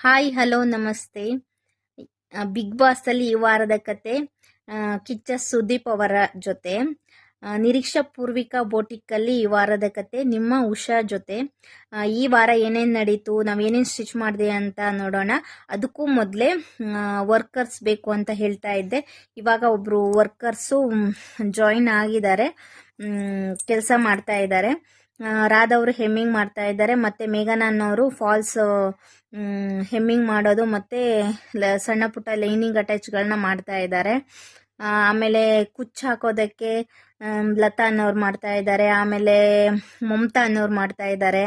Hi, hello, ನಮಸ್ತೆ. Big ಬಾಸಲ್ಲಿ ಈ ವಾರದ ಕತೆ ಕಿಚ್ಚ ಸುದೀಪ್ ಅವರ ಜೊತೆ. ನಿರೀಕ್ಷಾ ಪೂರ್ವಿಕಾ ಬೋಟಿಕ್ಕಲ್ಲಿ ಈ ವಾರದ ಕತೆ, ನಿಮ್ಮ ಉಷಾ ಜೊತೆ. ಈ ವಾರ ಏನೇನು ನಡೀತು ನಾವೇನೇನು ಸ್ಟಿಚ್ ಮಾಡಿದೆ ಅಂತ ನೋಡೋಣ. ಅದಕ್ಕೂ ಮೊದಲೇ ವರ್ಕರ್ಸ್ ಬೇಕು ಅಂತ ಹೇಳ್ತಾ ಇದ್ದೆ. ಇವಾಗ ಒಬ್ಬರು ವರ್ಕರ್ಸು ಜಾಯಿನ್ ಆಗಿದ್ದಾರೆ. ಕೆಲಸ ಮಾಡ್ತಾ ಇದ್ದಾರೆ. ರಾಧ್ ಅವರು ಹೆಮ್ಮಿಂಗ್ ಮಾಡ್ತಾ ಇದ್ದಾರೆ. ಮತ್ತೆ ಮೇಘನಾ ಅನ್ನೋರು ಫಾಲ್ಸ್ ಹೆಮ್ಮಿಂಗ್ ಮಾಡೋದು ಮತ್ತೆ ಸಣ್ಣ ಪುಟ್ಟ ಲೈನಿಂಗ್ ಅಟ್ಯಾಚ್ಗಳನ್ನ ಮಾಡ್ತಾ ಇದ್ದಾರೆ. ಆಮೇಲೆ ಕುಚ್ಚು ಹಾಕೋದಕ್ಕೆ ಲತಾ ಅನ್ನೋರು ಮಾಡ್ತಾ ಇದ್ದಾರೆ. ಆಮೇಲೆ ಮಮತಾ ಅನ್ನೋರು ಮಾಡ್ತಾ ಇದ್ದಾರೆ.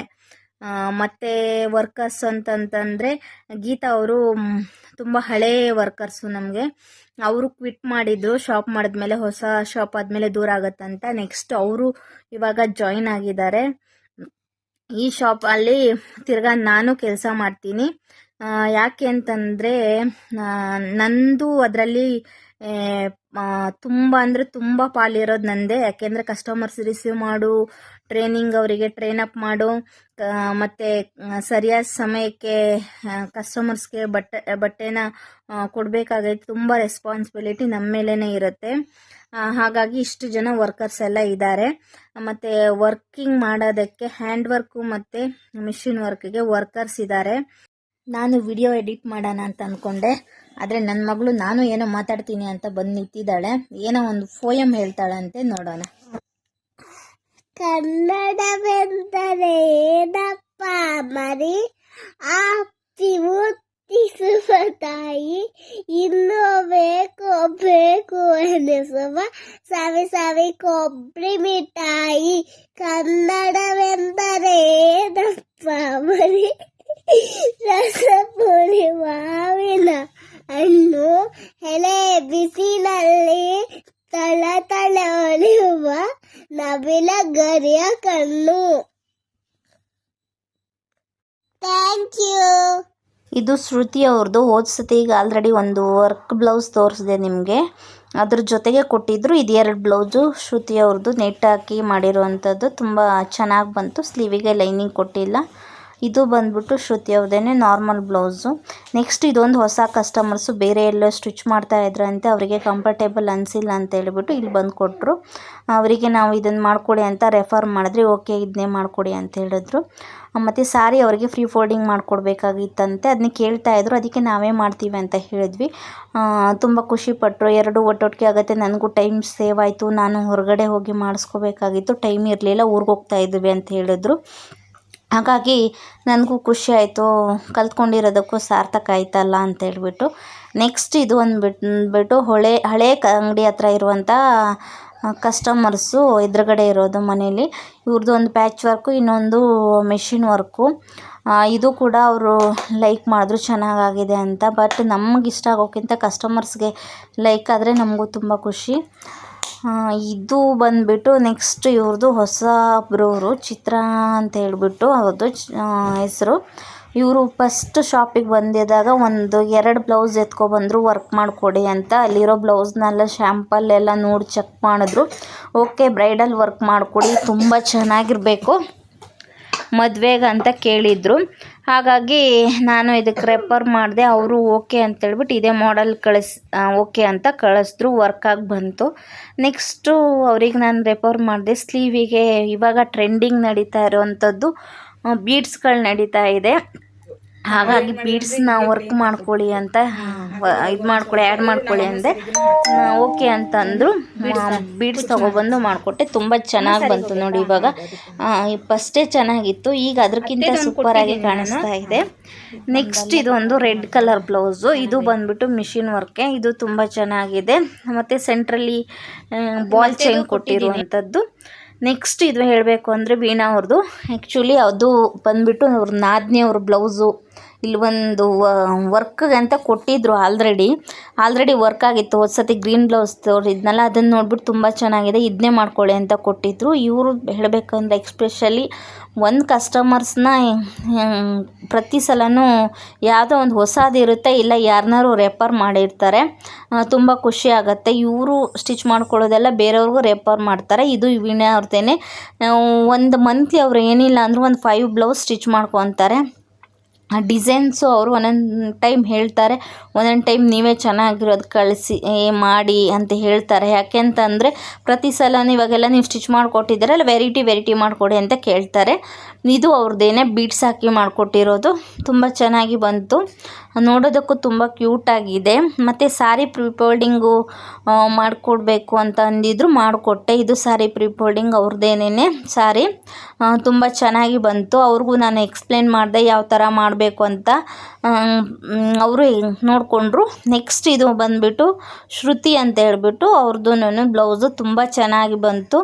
ಮತ್ತೆ ವರ್ಕರ್ಸ್ ಅಂತಂತಂದರೆ ಗೀತಾ ಅವರು ತುಂಬ ಹಳೇ ವರ್ಕರ್ಸು ನಮಗೆ. ಅವರು ಕ್ವಿಟ್ ಮಾಡಿದ್ರು ಶಾಪ್ ಮಾಡಿದ್ಮೇಲೆ ಹೊಸ ಶಾಪ್ ಆದಮೇಲೆ ದೂರ ಆಗುತ್ತಂತ ನೆಕ್ಸ್ಟ್ ಅವರು ಇವಾಗ ಜಾಯಿನ್ ಆಗಿದ್ದಾರೆ. ಈ ಶಾಪಲ್ಲಿ ತಿರ್ಗಾ ನಾನು ಕೆಲಸ ಮಾಡ್ತೀನಿ. ಯಾಕೆ ಅಂತಂದರೆ ನಂದು ಅದರಲ್ಲಿ ತುಂಬ ಅಂದರೆ ತುಂಬ ಪಾಲಿರೋದು ನಂದೇ. ಯಾಕೆಂದರೆ ಕಸ್ಟಮರ್ಸ್ ರಿಸೀವ್ ಮಾಡು ಟ್ರೈನಿಂಗ್ ಅವರಿಗೆ ಟ್ರೈನ್ ಅಪ್ ಮಾಡು ಮತ್ತು ಸರಿಯಾದ ಸಮಯಕ್ಕೆ ಕಸ್ಟಮರ್ಸ್ಗೆ ಬಟ್ಟೆ, ಬಟ್ಟೆನ ಕೊಡಬೇಕಾಗೈತೆ. ತುಂಬ ರೆಸ್ಪಾನ್ಸಿಬಿಲಿಟಿ ನಮ್ಮ ಮೇಲೇ ಇರುತ್ತೆ. ಹಾಗಾಗಿ ಇಷ್ಟು ಜನ ವರ್ಕರ್ಸ್ ಎಲ್ಲ ಇದ್ದಾರೆ ಮತ್ತು ವರ್ಕಿಂಗ್ ಮಾಡೋದಕ್ಕೆ ಹ್ಯಾಂಡ್ ವರ್ಕು ಮತ್ತು ಮಿಷಿನ್ ವರ್ಕ್ಗೆ ವರ್ಕರ್ಸ್ ಇದ್ದಾರೆ ನಾನು ವಿಡಿಯೋ ಎಡಿಟ್ ಮಾಡೋಣ ಅಂತ ಅಂದ್ಕೊಂಡೆ ಆದರೆ ನನ್ನ ಮಗಳು ನಾನು ಏನೋ ಮಾತಾಡ್ತೀನಿ ಅಂತ ಬಂದು ನಿಂತಿದ್ದಾಳೆ. ಏನೋ ಒಂದು ಫೋಯಂ ಹೇಳ್ತಾಳಂತೆ ನೋಡೋಣ. ಕನ್ನಡವೆಂದರೆ ಏನಪ್ಪ ಮರಿ? ಆ ಮುತ್ತಿಸುವ ತಾಯಿ ಇನ್ನೂ ಬೇಕು ಬೇಕು ಎನಿಸುವ ಸವಿ ಸವಿ ಕೊಬ್ಬರಿ ಮಿಠಾಯಿ. ಕನ್ನಡವೆಂದರೆ ಏನಪ್ಪ ಮರಿ? ರಸಪುರಿ ಥ್ಯಾಂಕ್ ಯು. ಇದು ಶ್ರುತಿ ಅವ್ರದ್ದು ಹೋದ ಸತಿ ಈಗ ಆಲ್ರೆಡಿ ಒಂದು ವರ್ಕ್ ಬ್ಲೌಸ್ ತೋರಿಸಿದೆ ನಿಮಗೆ. ಅದ್ರ ಜೊತೆಗೆ ಕೊಟ್ಟಿದ್ರು ಇದು ಎರಡು ಬ್ಲೌಸು ಶ್ರುತಿ ಅವ್ರದ್ದು ನೆಟ್ ಹಾಕಿ ಮಾಡಿರುವಂಥದ್ದು ತುಂಬ ಚೆನ್ನಾಗಿ ಬಂತು. ಸ್ಲೀವಿಗೆ ಲೈನಿಂಗ್ ಕೊಟ್ಟಿಲ್ಲ. ಇದು ಬಂದ್ಬಿಟ್ಟು ಶ್ರುತಿ ಅವ್ರದ್ದೇನೆ ನಾರ್ಮಲ್ ಬ್ಲೌಸು ನೆಕ್ಸ್ಟ್ ಇದೊಂದು ಹೊಸ ಕಸ್ಟಮರ್ಸು ಬೇರೆ ಎಲ್ಲೋ ಸ್ಟಿಚ್ ಮಾಡ್ತಾ ಇದ್ರಂತೆ ಅವರಿಗೆ ಕಂಫರ್ಟೇಬಲ್ ಅನಿಸಿಲ್ಲ ಅಂತ ಹೇಳ್ಬಿಟ್ಟು ಇಲ್ಲಿ ಬಂದು ಕೊಟ್ಟರು ಅವರಿಗೆ ನಾವು ಇದನ್ನು ಮಾಡಿಕೊಡಿ ಅಂತ ರೆಫರ್ ಮಾಡಿದ್ರಿ ಓಕೆ ಇದನ್ನೇ ಮಾಡಿಕೊಡಿ ಅಂತ ಹೇಳಿದ್ರು. ಮತ್ತು ಸಾರಿ ಅವರಿಗೆ ಫ್ರೀ ಫೋಲ್ಡಿಂಗ್ ಮಾಡಿಕೊಡ್ಬೇಕಾಗಿತ್ತಂತೆ. ಅದನ್ನ ಕೇಳ್ತಾ ಇದ್ರು, ಅದಕ್ಕೆ ನಾವೇ ಮಾಡ್ತೀವಿ ಅಂತ ಹೇಳಿದ್ವಿ. ತುಂಬ ಖುಷಿಪಟ್ಟರು ಎರಡು ಒಟ್ಟೊಟ್ಟಿಗೆ ಆಗುತ್ತೆ, ನನಗೂ ಟೈಮ್ ಸೇವ್ ಆಯಿತು. ನಾನು ಹೊರಗಡೆ ಹೋಗಿ ಮಾಡಿಸ್ಕೋಬೇಕಾಗಿತ್ತು. ಟೈಮ್ ಇರಲಿಲ್ಲ, ಊರಿಗೆ ಹೋಗ್ತಾ ಇದ್ವಿ ಅಂತ ಹೇಳಿದ್ರು. ಹಾಗಾಗಿ ನನಗೂ ಖುಷಿ ಆಯಿತು. ಕಲ್ತ್ಕೊಂಡಿರೋದಕ್ಕೂ ಸಾರ್ಥಕ ಆಯ್ತಲ್ಲ ಅಂತ ಹೇಳ್ಬಿಟ್ಟು ನೆಕ್ಸ್ಟ್ ಇದು ಒಂದು ಬಿಟ್ಟು ಹೊಳೆ, ಹಳೆ ಕ, ಅಂಗಡಿ ಹತ್ರ ಇರುವಂಥ ಕಸ್ಟಮರ್ಸು ಎದುರುಗಡೆ ಇರೋದು ಮನೇಲಿ. ಇವ್ರದ್ದು ಒಂದು ಪ್ಯಾಚ್ ವರ್ಕು, ಇನ್ನೊಂದು ಮೆಷಿನ್ ವರ್ಕು. ಇದು ಕೂಡ ಅವರು ಲೈಕ್ ಮಾಡಿದ್ರು ಚೆನ್ನಾಗಾಗಿದೆ ಅಂತ. ಬಟ್ ನಮಗಿಷ್ಟ ಆಗೋಕ್ಕಿಂತ ಕಸ್ಟಮರ್ಸ್ಗೆ ಲೈಕ್ ಆದರೆ ನಮಗೂ ತುಂಬ ಖುಷಿ. ಇದು ಬಂದುಬಿಟ್ಟು ನೆಕ್ಸ್ಟ್ ಇವ್ರದ್ದು ಹೊಸ ಬ್ರೋರು ಚಿತ್ರ ಅಂತ ಹೇಳಿಬಿಟ್ಟು ಅವ್ರದ್ದು ಹೆಸರು. ಇವರು ಫಸ್ಟ್ ಶಾಪಿಗೆ ಬಂದಿದ್ದಾಗ ಒಂದು ಎರಡು ಬ್ಲೌಸ್ ಎತ್ಕೊಬಂದರು ವರ್ಕ್ ಮಾಡಿಕೊಡಿ ಅಂತ. ಅಲ್ಲಿರೋ ಬ್ಲೌಸ್ನೆಲ್ಲ ಶ್ಯಾಂಪಲ್ ಎಲ್ಲ ನೋಡಿ ಚೆಕ್ ಮಾಡಿದ್ರು. ಓಕೆ ಬ್ರೈಡಲ್ ವರ್ಕ್ ಮಾಡಿಕೊಡಿ, ತುಂಬ ಚೆನ್ನಾಗಿರಬೇಕು. ಮದುವೆಗೆ ಅಂತ ಕೇಳಿದರು. ಹಾಗಾಗಿ ನಾನು ಇದಕ್ಕೆ ರೆಫರ್ ಮಾಡಿದೆ, ಅವರು ಓಕೆ ಅಂತೇಳ್ಬಿಟ್ಟು ಇದೇ ಮಾಡಲ್ ಕಳಿಸ್ ಓಕೆ ಅಂತ ಕಳಿಸಿದ್ರು ವರ್ಕಾಗಿ ಬಂತು. ನೆಕ್ಸ್ಟು ಅವ್ರಿಗೆ ನಾನು ರೆಫರ್ ಮಾಡಿದೆ ಸ್ಲೀವಿಗೆ ಇವಾಗ ಟ್ರೆಂಡಿಂಗ್ ನಡೀತಾ ಇರೋವಂಥದ್ದು ಬೀಡ್ಸ್ಗಳು ನಡೀತಾ ಇದೆ. ಹಾಗಾಗಿ ಬೀಡ್ಸ್ನ ವರ್ಕ್ ಮಾಡ್ಕೊಳ್ಳಿ ಅಂತ. ಇದು ಮಾಡ್ಕೊಳ್ಳಿ ಆ್ಯಡ್ ಮಾಡ್ಕೊಳ್ಳಿ ಅಂದೆ. ಓಕೆ ಅಂತ ಅಂದರು ಬೀಡ್ಸ್ ತೊಗೊಬಂದು ಮಾಡಿಕೊಟ್ಟೆ. ತುಂಬ ಚೆನ್ನಾಗಿ ಬಂತು ನೋಡಿ ಇವಾಗ. ಫಸ್ಟೇ ಚೆನ್ನಾಗಿತ್ತು. ಈಗ ಅದಕ್ಕಿಂತ ಸೂಪರಾಗಿ ಕಾಣಿಸ್ತಾ ಇದೆ. ನೆಕ್ಸ್ಟ್ ಇದು ಒಂದು ರೆಡ್ ಕಲರ್ ಬ್ಲೌಸು. ಇದು ಬಂದ್ಬಿಟ್ಟು ಮಿಷಿನ್ ವರ್ಕೆ. ಇದು ತುಂಬ ಚೆನ್ನಾಗಿದೆ. ಮತ್ತು ಸೆಂಟ್ರಲ್ಲಿ ಬಾಲ್ ಚೈನ್ ಕೊಟ್ಟಿರುವಂಥದ್ದು ನೆಕ್ಸ್ಟ್ ಇದು ಹೇಳಬೇಕು ಅಂದರೆ ವೀಣಾ ಅವ್ರದ್ದು ಆ್ಯಕ್ಚುಲಿ ಅದು ಬಂದುಬಿಟ್ಟು ಅವ್ರ ನಾದಿನಿ ಅವ್ರ ಬ್ಲೌಸು. ಇಲ್ಲಿ ಒಂದು ವರ್ಕ್ಗೆ ಅಂತ ಕೊಟ್ಟಿದ್ದರು ಆಲ್ರೆಡಿ ಆಲ್ರೆಡಿ ವರ್ಕ್ ಆಗಿತ್ತು. ಹೋದ ಸತಿ ಗ್ರೀನ್ ಬ್ಲೌಸ್ ತೋರಿದ್ನಲ್ಲ ಅದನ್ನು ನೋಡ್ಬಿಟ್ಟು ತುಂಬ ಚೆನ್ನಾಗಿದೆ. ಇದನ್ನೇ ಮಾಡ್ಕೊಳ್ಳಿ ಅಂತ ಕೊಟ್ಟಿದ್ರು. ಇವರು ಹೇಳಬೇಕಂದ್ರೆ ಎಕ್ಸ್ಪೆಷಲಿ ಒಂದು ಕಸ್ಟಮರ್ಸ್ನ ಪ್ರತಿ ಸಲನೂ ಯಾವುದೋ ಒಂದು ಹೊಸದಿರುತ್ತೆ ಇಲ್ಲ ಯಾರನ್ನಾರು ರೆಫರ್ ಮಾಡಿರ್ತಾರೆ. ತುಂಬ ಖುಷಿ ಆಗುತ್ತೆ. ಇವರು ಸ್ಟಿಚ್ ಮಾಡ್ಕೊಳ್ಳೋದೆಲ್ಲ ಬೇರೆಯವ್ರಿಗೂ ರೆಫರ್ ಮಾಡ್ತಾರೆ. ಇದು ವೀಣೆ ಅವ್ರದ್ದೇನೆ ಒಂದು ಮಂತ್ಲಿ ಅವ್ರು ಏನಿಲ್ಲ ಅಂದರೂ ಒಂದು ಫೈವ್ ಬ್ಲೌಸ್ ಸ್ಟಿಚ್ ಮಾಡ್ಕೊತಾರೆ. ಡಿಸೈನ್ಸು ಅವರು ಒಂದೊಂದು ಟೈಮ್ ಹೇಳ್ತಾರೆ, ಒಂದೊಂದು ಟೈಮ್ ನೀವೇ ಚೆನ್ನಾಗಿರೋದು ಕಳಿಸಿ ಮಾಡಿ ಅಂತ ಹೇಳ್ತಾರೆ. ಯಾಕೆ ಅಂತಂದರೆ ಪ್ರತಿ ಸಲ ಇವಾಗೆಲ್ಲ ನೀವು ಸ್ಟಿಚ್ ಮಾಡಿಕೊಟ್ಟಿದ್ದೀರಲ್ಲ, ವೆರೈಟಿ ವೆರೈಟಿ ಮಾಡಿಕೊಡಿ ಅಂತ ಕೇಳ್ತಾರೆ. ಇದು ಅವ್ರದ್ದೇನೆ ಬೀಡ್ಸ್ ಹಾಕಿ ಮಾಡಿಕೊಟ್ಟಿರೋದು. ತುಂಬ ಚೆನ್ನಾಗಿ ಬಂತು. ನೋಡೋದಕ್ಕೂ ತುಂಬ ಕ್ಯೂಟಾಗಿದೆ ಮತ್ತು ಸಾರಿ ಪ್ರಿ ಫೋಲ್ಡಿಂಗು ಮಾಡಿಕೊಡ್ಬೇಕು ಅಂತ ಅಂದಿದ್ರು ಮಾಡಿಕೊಟ್ಟೆ. ಇದು ಸಾರಿ ಪ್ರಿ ಫೋಲ್ಡಿಂಗ್ ಅವ್ರದ್ದೇನೇ ಸಾರಿ ತುಂಬ ಚೆನ್ನಾಗಿ ಬಂತು. ಅವ್ರಿಗೂ ನಾನು ಎಕ್ಸ್ಪ್ಲೇನ್ ಮಾಡಿದೆ ಯಾವ ಥರ ಮಾಡಬೇಕು ಅಂತ. ಅವರು ನೋಡಿಕೊಂಡ್ರು. ನೆಕ್ಸ್ಟ್ ಇದು ಬಂದುಬಿಟ್ಟು ಶ್ರುತಿ ಅಂತ ಹೇಳ್ಬಿಟ್ಟು ಅವ್ರದ್ದು ಬ್ಲೌಸು ತುಂಬ ಚೆನ್ನಾಗಿ ಬಂತು.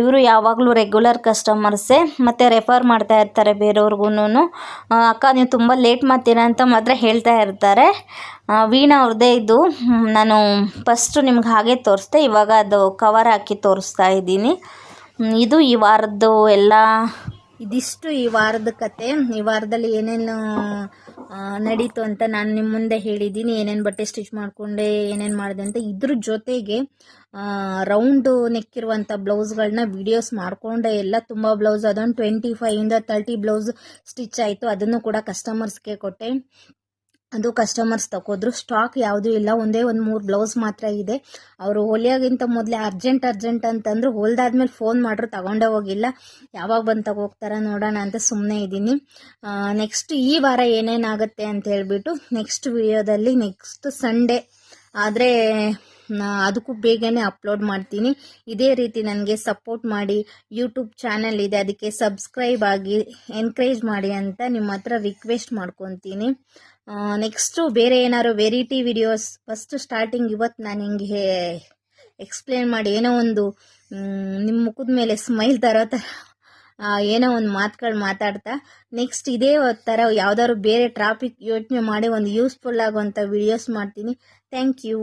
ಇವರು ಯಾವಾಗಲೂ ರೆಗ್ಯುಲರ್ ಕಸ್ಟಮರ್ಸೇ ಮತ್ತು ರೆಫರ್ ಮಾಡ್ತಾ ಇರ್ತಾರೆ ಬೇರೆಯವ್ರಿಗೂ ಅಕ್ಕ ನೀವು ತುಂಬ ಲೇಟ್ ಮಾಡ್ತೀರಾ ಅಂತ ಮಾತ್ರ ಹೇಳ್ತಾ ಇರ್ತಾರೆ. ವೀಣಾ ಅವ್ರದ್ದೇ ಇದು. ನಾನು ಫಸ್ಟು ನಿಮ್ಗೆ ಹಾಗೆ ತೋರಿಸ್ದೆ, ಇವಾಗ ಅದು ಕವರ್ ಹಾಕಿ ತೋರಿಸ್ತಾ ಇದ್ದೀನಿ. ಇದು ಈ ವಾರದ್ದು ಎಲ್ಲ ಇದಿಷ್ಟು ಈ ವಾರದ ಕತೆ. ಈ ವಾರದಲ್ಲಿ ಏನೇನು ನಡೀತು ಅಂತ ನಾನು ನಿಮ್ಮ ಮುಂದೆ ಹೇಳಿದ್ದೀನಿ. ಏನೇನು ಬಟ್ಟೆ ಸ್ಟಿಚ್ ಮಾಡಿಕೊಂಡೆ, ಏನೇನು ಮಾಡಿದೆ ಅಂತ ಇದ್ರ ಜೊತೆಗೆ ರೌಂಡು ನೆಕ್ಕಿರುವಂಥ ಬ್ಲೌಸ್ಗಳನ್ನ ವಿಡಿಯೋಸ್ ಮಾಡಿಕೊಂಡೆ. ಎಲ್ಲ ತುಂಬ ಬ್ಲೌಸ್ ಅದೊಂದು ಟ್ವೆಂಟಿ ಫೈವಿಂದ ತರ್ಟಿ ಬ್ಲೌಸ್ ಸ್ಟಿಚ್ ಆಯಿತು. ಅದನ್ನು ಕೂಡ ಕಸ್ಟಮರ್ಸ್ಗೆ ಕೊಟ್ಟೆ. ಅದು ಕಸ್ಟಮರ್ಸ್ ತಗೋದ್ರು ಸ್ಟಾಕ್ ಯಾವುದೂ ಇಲ್ಲ. ಒಂದೇ ಒಂದು ಮೂರು ಬ್ಲೌಸ್ ಮಾತ್ರ ಇದೆ. ಅವರು ಹೊಲಿಯೋಗಿಂತ ಮೊದಲೇ ಅರ್ಜೆಂಟ್ ಅರ್ಜೆಂಟ್ ಅಂತಂದ್ರು ಹೊಲ್ದಾದ್ಮೇಲೆ ಫೋನ್ ಮಾಡ್ರು, ತಗೊಂಡೇ ಹೋಗಿಲ್ಲ. ಯಾವಾಗ ಬಂದು ತಗೋಗ್ತಾರ ನೋಡೋಣ ಅಂತ ಸುಮ್ಮನೆ ಇದ್ದೀನಿ. ನೆಕ್ಸ್ಟ್ ಈ ವಾರ ಏನೇನಾಗುತ್ತೆ ಅಂತ ಹೇಳ್ಬಿಟ್ಟು ನೆಕ್ಸ್ಟ್ ವಿಡಿಯೋದಲ್ಲಿ ನೆಕ್ಸ್ಟ್ ಸಂಡೇ ಆದರೆ ಅದಕ್ಕೂ ಬೇಗನೆ ಅಪ್ಲೋಡ್ ಮಾಡ್ತೀನಿ. ಇದೇ ರೀತಿ ನನಗೆ ಸಪೋರ್ಟ್ ಮಾಡಿ ಯೂಟ್ಯೂಬ್ ಚಾನಲ್ ಇದೆ. ಅದಕ್ಕೆ ಸಬ್ಸ್ಕ್ರೈಬ್ ಆಗಿ ಎನ್ಕರೇಜ್ ಮಾಡಿ ಅಂತ ನಿಮ್ಮ ಹತ್ರ ರಿಕ್ವೆಸ್ಟ್ ಮಾಡ್ಕೊತೀನಿ. ನೆಕ್ಸ್ಟು ಬೇರೆ ಏನಾದ್ರು ವೆರೈಟಿ ವಿಡಿಯೋಸ್ ಫಸ್ಟು ಸ್ಟಾರ್ಟಿಂಗ್ ಇವತ್ತು ನಾನು ಹಿಂಗೆ ಎಕ್ಸ್ಪ್ಲೇನ್ ಮಾಡಿ, ಏನೋ ಒಂದು ನಿಮ್ಮ ಮುಖದ ಮೇಲೆ ಸ್ಮೈಲ್ ತರೋ ಥರ ಏನೋ ಒಂದು ಮಾತುಗಳು ಮಾತಾಡ್ತಾ ನೆಕ್ಸ್ಟ್ ಇದೇ ಥರ ಯಾವ್ದಾದ್ರು ಬೇರೆ ಟ್ರಾಫಿಕ್ ಯೋಚನೆ ಮಾಡಿ, ಒಂದು ಯೂಸ್ಫುಲ್ ಆಗುವಂಥ ವಿಡಿಯೋಸ್ ಮಾಡ್ತೀನಿ. Thank you